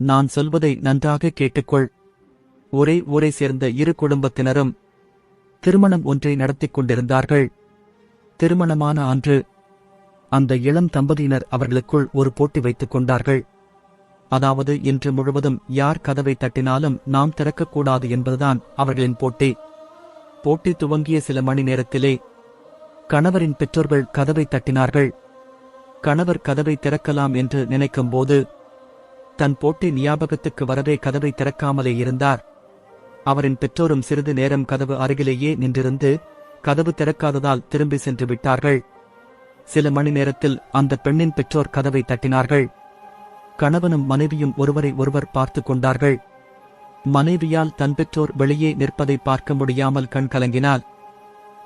நான் சொல்வதை நன்றாக கேட்டுக்கொள். ஒரே ஊரை சேர்ந்த இரு குடும்பத்தினரும் திருமணம் ஒன்றை நடத்திக் கொண்டிருந்தார்கள். திருமணமான அன்று அந்த இளம் தம்பதியினர் அவர்களுக்குள் ஒரு போட்டி வைத்துக் கொண்டார்கள். அதாவது இன்று முழுவதும் யார் கதவை தட்டினாலும் நாம் திறக்கக்கூடாது என்பதுதான் அவர்களின் போட்டி. போட்டி துவங்கிய சில மணி நேரத்திலே கணவரின் பெற்றோர்கள் கதவை தட்டினார்கள். கணவர் கதவை திறக்கலாம் என்று நினைக்கும்போது தன் போட்டி ஞாபகத்துக்கு வரவே கதவை திறக்காமலே இருந்தார். அவரின் பெற்றோரும் சிறிது நேரம் கதவு அருகிலேயே நின்றிருந்து கதவு திறக்காததால் திரும்பி சென்று விட்டார்கள். சில மணி நேரத்தில் அந்த பெண்ணின் பெற்றோர் கதவை தட்டினார்கள். கணவனும் மனைவியும் ஒருவரை ஒருவர் பார்த்துக் கொண்டார்கள். மனைவியால் தன் பெற்றோர் வெளியே நிற்பதை பார்க்க முடியாமல் கண் கலங்கினாள்.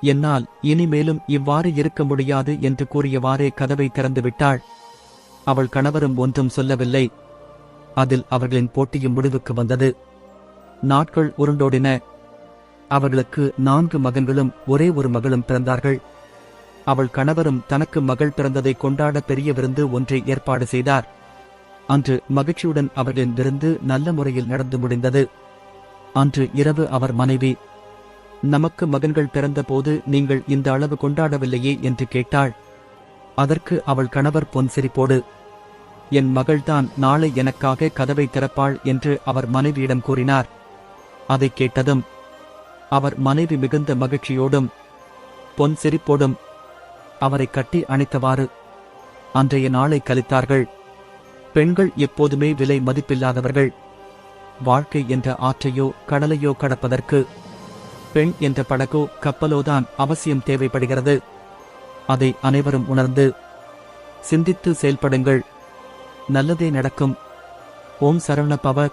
என்னால் இனிமேலும் இவ்வாறு இருக்க முடியாது என்று கூறியவாறே கதவை திறந்து விட்டாள். அவள் கணவரும் ஒன்றும் சொல்லவில்லை. அதில் அவர்களின் போட்டியும் முடிவுக்கு வந்தது. நாட்கள் உருண்டோடின. அவர்களுக்கு நான்கு மகன்களும் ஒரே ஒரு மகளும் பிறந்தார்கள். அவள் கணவரும் தனக்கு மகள் பிறந்ததை கொண்டாட பெரிய விருந்து ஒன்றை ஏற்பாடு செய்தார். அன்று மகிழ்ச்சியுடன் அவர்களின் விருந்து நல்ல முறையில் நடந்து முடிந்தது. அன்று இரவு அவர் மனைவி நமக்கு மகன்கள் பிறந்தபோது நீங்கள் இந்த அளவு கொண்டாடவில்லையே என்று கேட்டாள். அதற்கு அவள் கணவர் பொன் சிரிப்போடு என் மகள்தான் நாளை எனக்காக கதவை திறப்பாள் என்று அவர் மனைவியிடம் கூறினார். அதைக் கேட்டதும் அவர் மனைவி மிகுந்த மகிழ்ச்சியோடும் பொன் சிரிப்போடும் அவரை கட்டி அணைத்தவாறு அன்றைய நாளை கழித்தார்கள். பெண்கள் எப்போதுமே விலை மதிப்பில்லாதவர்கள். வாழ்க்கை என்ற ஆற்றையோ கடலையோ கடப்பதற்கு பெண் என்ற படகோ கப்பலோதான் அவசியம் தேவைப்படுகிறது. அதை அனைவரும் உணர்ந்து சிந்தித்து செயல்படுங்கள். நல்லதே நடக்கும். ஓம் சரவண பவ